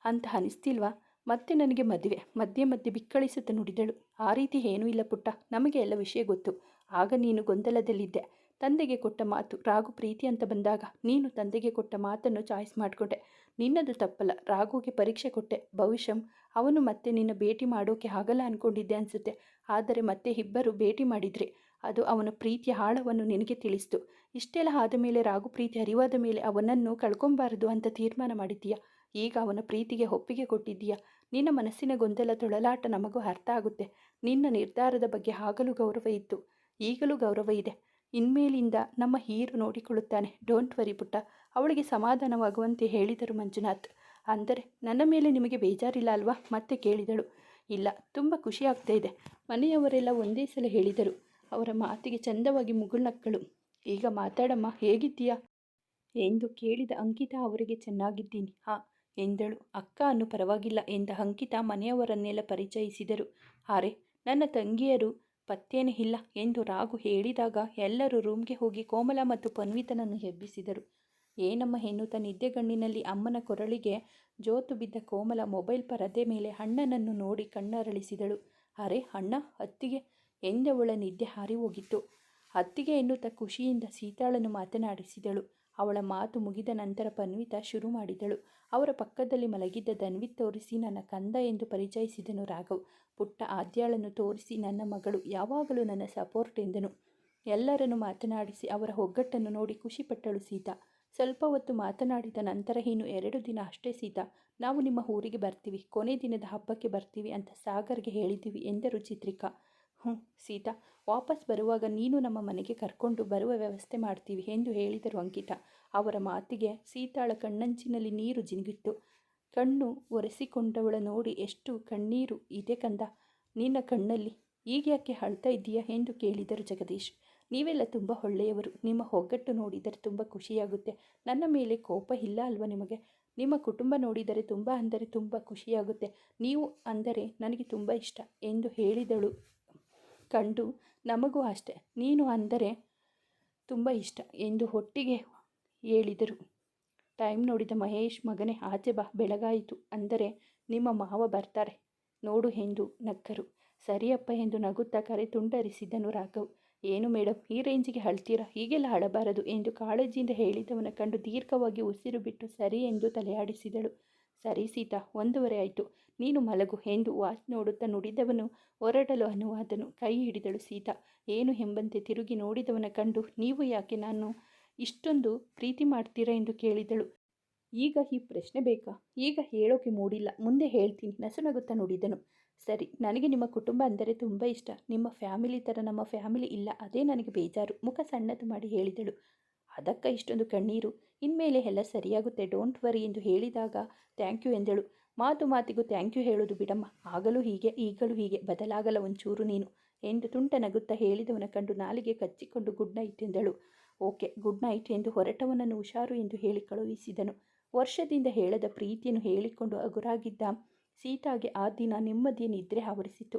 ಅಂತ ಅನಿಸ್ತಿಲ್ವಾ? ಮತ್ತೆ ನನಗೆ ಮದುವೆ, ಮಧ್ಯೆ ಮಧ್ಯೆ ಬಿಕ್ಕಳಿಸುತ್ತ ನುಡಿದಳು. ಆ ರೀತಿ ಏನೂ ಇಲ್ಲ ಪುಟ್ಟ, ನಮಗೆ ಎಲ್ಲ ವಿಷಯ ಗೊತ್ತು. ಆಗ ನೀನು ಗೊಂದಲದಲ್ಲಿದ್ದೆ. ತಂದೆಗೆ ಕೊಟ್ಟ ಮಾತು ರಾಗು ಪ್ರೀತಿ ಅಂತ ಬಂದಾಗ ನೀನು ತಂದೆಗೆ ಕೊಟ್ಟ ಮಾತನ್ನು ಚಾಯ್ಸ್ ಮಾಡಿಕೊಂಡೆ ನಿನ್ನದು ತಪ್ಪಲ್ಲ, ರಾಘುಗೆ ಪರೀಕ್ಷೆ ಕೊಟ್ಟೆ. ಭವಿಷ್ಯಂ, ಅವನು ಮತ್ತೆ ನಿನ್ನ ಭೇಟಿ ಮಾಡೋಕೆ ಆಗಲ್ಲ ಅಂದ್ಕೊಂಡಿದ್ದೆ ಅನಿಸುತ್ತೆ. ಆದರೆ ಮತ್ತೆ ಇಬ್ಬರು ಭೇಟಿ ಮಾಡಿದ್ರಿ. ಅದು ಅವನ ಪ್ರೀತಿಯ ಆಳವನ್ನು ನಿನಗೆ ತಿಳಿಸ್ತು. ಇಷ್ಟೆಲ್ಲ ಆದ ಮೇಲೆ ರಾಗು ಪ್ರೀತಿ ಅರಿವಾದ ಮೇಲೆ ಅವನನ್ನು ಕಳ್ಕೊಬಾರದು ಅಂತ ತೀರ್ಮಾನ ಮಾಡಿದ್ದೀಯಾ? ಈಗ ಅವನ ಪ್ರೀತಿಗೆ ಒಪ್ಪಿಗೆ ಕೊಟ್ಟಿದ್ದೀಯಾ? ನಿನ್ನ ಮನಸ್ಸಿನ ಗೊಂದಲ ತೊಳಲಾಟ ನಮಗೂ ಅರ್ಥ ಆಗುತ್ತೆ. ನಿನ್ನ ನಿರ್ಧಾರದ ಬಗ್ಗೆ ಆಗಲೂ ಗೌರವ ಇತ್ತು. ಈಗಲೂ ಗೌರವ ಇದೆ. ಇನ್ಮೇಲಿಂದ ನಮ್ಮ ಹೀರು ನೋಡಿಕೊಳ್ಳುತ್ತಾನೆ. ಡೋಂಟ್ ವರಿ ಪುಟ್ಟ. ಅವಳಿಗೆ ಸಮಾಧಾನವಾಗುವಂತೆ ಹೇಳಿದರು ಮಂಜುನಾಥ್. ಅಂದರೆ ನನ್ನ ಮೇಲೆ ನಿಮಗೆ ಬೇಜಾರಿಲ್ಲ ಅಲ್ವಾ? ಮತ್ತೆ ಕೇಳಿದಳು. ಇಲ್ಲ, ತುಂಬ ಖುಷಿ ಆಗ್ತಾ ಇದೆ. ಮನೆಯವರೆಲ್ಲ ಒಂದೇ ಸಲ ಹೇಳಿದರು. ಅವರ ಮಾತಿಗೆ ಚಂದವಾಗಿ ಮುಗುಳ್ನಕ್ಕಳು. ಈಗ ಮಾತಾಡಮ್ಮ, ಹೇಗಿದ್ದೀಯಾ? ಎಂದು ಕೇಳಿದ ಅಂಕಿತಾ ಅವರಿಗೆ ಚೆನ್ನಾಗಿದ್ದೀನಿ. ಹಾ ಎಂದಳು. ಅಕ್ಕ ಅನ್ನು ಪರವಾಗಿಲ್ಲ ಎಂದ ಅಂಕಿತ ಮನೆಯವರನ್ನೆಲ್ಲ ಪರಿಚಯಿಸಿದರು. ಆರೆ ನನ್ನ ತಂಗಿಯರು ಪತ್ತೇನೇ ಇಲ್ಲ ಎಂದು ರಾಗು ಹೇಳಿದಾಗ ಎಲ್ಲರೂ ರೂಮ್ಗೆ ಹೋಗಿ ಕೋಮಲ ಮತ್ತು ಪನ್ವಿತನನ್ನು ಎಬ್ಬಿಸಿದರು. ಏನಮ್ಮ ಎನ್ನುತ್ತಾ ನಿದ್ದೆಗಣ್ಣಿನಲ್ಲಿ ಅಮ್ಮನ ಕೊರಳಿಗೆ ಜೋತು ಬಿದ್ದ ಕೋಮಲ ಮೊಬೈಲ್ ಪರದೆ ಮೇಲೆ ಅಣ್ಣನನ್ನು ನೋಡಿ ಕಣ್ಣರಳಿಸಿದಳು. ಅರೆ, ಅಣ್ಣ, ಅತ್ತಿಗೆ ಎಂದವಳ ನಿದ್ದೆ ಹಾರಿ ಹೋಗಿತ್ತು. ಅತ್ತಿಗೆ ಎನ್ನುತ್ತ ಖುಷಿಯಿಂದ ಸೀತಾಳನ್ನು ಮಾತನಾಡಿಸಿದಳು. ಅವಳ ಮಾತು ಮುಗಿದ ನಂತರ ಪನ್ವಿತ ಶುರು ಮಾಡಿದಳು. ಅವರ ಪಕ್ಕದಲ್ಲಿ ಮಲಗಿದ್ದ ದನ್ವಿತ್ ತೋರಿಸಿ, ನನ್ನ ಕಂದ ಎಂದು ಪರಿಚಯಿಸಿದನು ರಾಘವ್. ಪುಟ್ಟ ಆದ್ಯಾಳನ್ನು ತೋರಿಸಿ, ನನ್ನ ಮಗಳು ಯಾವಾಗಲೂ ನನ್ನ ಸಪೋರ್ಟ್ ಎಂದನು. ಎಲ್ಲರನ್ನು ಮಾತನಾಡಿಸಿ, ಅವರ ಒಗ್ಗಟ್ಟನ್ನು ನೋಡಿ ಖುಷಿಪಟ್ಟಳು ಸೀತಾ. ಸ್ವಲ್ಪ ಹೊತ್ತು ಮಾತನಾಡಿದ ನಂತರ ಇನ್ನು ಎರಡು ದಿನ ಅಷ್ಟೇ ಸೀತಾ. ನಾವು ನಿಮ್ಮ ಊರಿಗೆ ಬರ್ತೀವಿ. ಕೊನೆ ದಿನದ ಹಬ್ಬಕ್ಕೆ ಬರ್ತೀವಿ ಅಂತ ಸಾಗರ್ಗೆ ಹೇಳಿದ್ದೀವಿ, ಎಂದರು ಚಿತ್ರಿಕಾ. ಹ್ಞೂ ಸೀತಾ, ವಾಪಸ್ ಬರುವಾಗ ನೀನು ನಮ್ಮ ಮನೆಗೆ ಕರ್ಕೊಂಡು ಬರುವ ವ್ಯವಸ್ಥೆ ಮಾಡ್ತೀವಿ ಎಂದು ಹೇಳಿದರು ಅಂಕಿತ. ಅವರ ಮಾತಿಗೆ ಸೀತಾಳ ಕಣ್ಣಂಚಿನಲ್ಲಿ ನೀರು ಜಿನುಗಿತ್ತು ಕಣ್ಣು ಒರೆಸಿಕೊಂಡವಳ ನೋಡಿ ಎಷ್ಟು ಕಣ್ಣೀರು ಇದೆ ಕಂದ. ನಿನ್ನ ಕಣ್ಣಲ್ಲಿ ಈಗ ಯಾಕೆ ಅಳ್ತಾ ಇದ್ದೀಯಾ ಎಂದು ಕೇಳಿದರು ಜಗದೀಶ್. ನೀವೆಲ್ಲ ತುಂಬ ಒಳ್ಳೆಯವರು. ನಿಮ್ಮ ಒಗ್ಗಟ್ಟು ನೋಡಿದರೆ ತುಂಬ ಖುಷಿಯಾಗುತ್ತೆ. ನನ್ನ ಮೇಲೆ ಕೋಪ ಇಲ್ಲ ಅಲ್ವಾ ನಿಮಗೆ? ನಿಮ್ಮ ಕುಟುಂಬ ನೋಡಿದರೆ ತುಂಬ ಅಂದರೆ ತುಂಬ ಖುಷಿಯಾಗುತ್ತೆ. ನೀವು ಅಂದರೆ ನನಗೆ ತುಂಬ ಇಷ್ಟ ಎಂದು ಹೇಳಿದಳು ಕಂಡು ನಮಗೂ ಅಷ್ಟೆ. ನೀನು ಅಂದರೆ ತುಂಬ ಇಷ್ಟ ಎಂದು ಒಟ್ಟಿಗೆ ಹೇಳಿದರು. ಟೈಮ್ ನೋಡಿದ ಮಹೇಶ್, ಮಗನೇ, ಆಚೆ ಬಾ, ಬೆಳಗಾಯಿತು. ಅಂದರೆ ನಿಮ್ಮ ಮಾವ ಬರ್ತಾರೆ. ನೋಡು ಎಂದು ನಕ್ಕರು. ಸರಿಯಪ್ಪ ಎಂದು ನಗುತ್ತಾ ಕರೆ ತುಂಡರಿಸಿದನು ರಾಘವ್. ಏನು ಮೇಡಮ್ ಈ ರೇಂಜಿಗೆ ಅಳ್ತೀರಾ? ಹೀಗೆಲ್ಲ ಅಳಬಾರದು ಎಂದು ಕಾಳಜಿಯಿಂದ ಹೇಳಿದವನ ಕಂಡು ದೀರ್ಘವಾಗಿ ಉಸಿರು ಬಿಟ್ಟು ಸರಿ ಎಂದು ತಲೆಯಾಡಿಸಿದಳು. ಸರಿ ಸೀತಾ, ಒಂದೂವರೆ ಆಯಿತು. ನೀನು ಮಲಗು, ಎಂದು ವಾಚ್ ನೋಡುತ್ತಾ ನುಡಿದವನು ಹೊರಡಲು ಅನುವಾದನು. ಕೈ ಹಿಡಿದಳು ಸೀತಾ. ಏನು ಎಂಬಂತೆ ತಿರುಗಿ ನೋಡಿದವನ ಕಂಡು, ನೀವು ಯಾಕೆ ನಾನು ಇಷ್ಟೊಂದು ಪ್ರೀತಿ ಮಾಡ್ತೀರಾ ಎಂದು ಕೇಳಿದಳು. ಈಗ ಈ ಪ್ರಶ್ನೆ ಬೇಕಾ? ಈಗ ಹೇಳೋಕೆ ಮೂಡಿಲ್ಲ. ಮುಂದೆ ಹೇಳ್ತೀನಿ, ನಸುನಗುತ್ತಾ ನುಡಿದನು. ಸರಿ, ನನಗೆ ನಿಮ್ಮ ಕುಟುಂಬ ಅಂದರೆ ತುಂಬ ಇಷ್ಟ. ನಿಮ್ಮ ಫ್ಯಾಮಿಲಿ ಥರ ನಮ್ಮ ಫ್ಯಾಮಿಲಿ ಇಲ್ಲ. ಅದೇ ನನಗೆ ಬೇಜಾರು. ಮುಖ ಸಣ್ಣದು ಮಾಡಿ ಹೇಳಿದಳು. ಅದಕ್ಕ ಇಷ್ಟೊಂದು ಕಣ್ಣೀರು. ಇನ್ಮೇಲೆ ಎಲ್ಲ ಸರಿಯಾಗುತ್ತೆ. ಡೋಂಟ್ ವರಿ ಎಂದು ಹೇಳಿದಾಗ ಥ್ಯಾಂಕ್ ಯು ಎಂದಳು. ಮಾತು ಮಾತಿಗೂ ಥ್ಯಾಂಕ್ ಯು ಹೇಳೋದು ಬಿಡಮ್ಮ. ಆಗಲೂ ಹೀಗೆ, ಈಗಲೂ ಹೀಗೆ. ಬದಲಾಗಲ್ಲ ಒಂಚೂರು ನೀನು ಎಂದು ತುಂಟ ನಗುತ್ತಾ ಹೇಳಿದವನ ಕಂಡು ನಾಲಿಗೆ ಕಚ್ಚಿಕೊಂಡು ಗುಡ್ ನೈಟ್ ಎಂದಳು. ಓಕೆ ಗುಡ್ ನೈಟ್ ಎಂದು ಹೊರಟವನನ್ನು ಹುಷಾರು ಎಂದು ಹೇಳಿ ಕಳುಹಿಸಿದನು. ವರ್ಷದಿಂದ ಹೇಳದ ಪ್ರೀತಿಯನ್ನು ಹೇಳಿಕೊಂಡು ಅಗುರಾಗಿದ್ದ ಸೀತಾಗೆ ಆ ದಿನ ನೆಮ್ಮದಿಯ ನಿದ್ರೆ ಆವರಿಸಿತು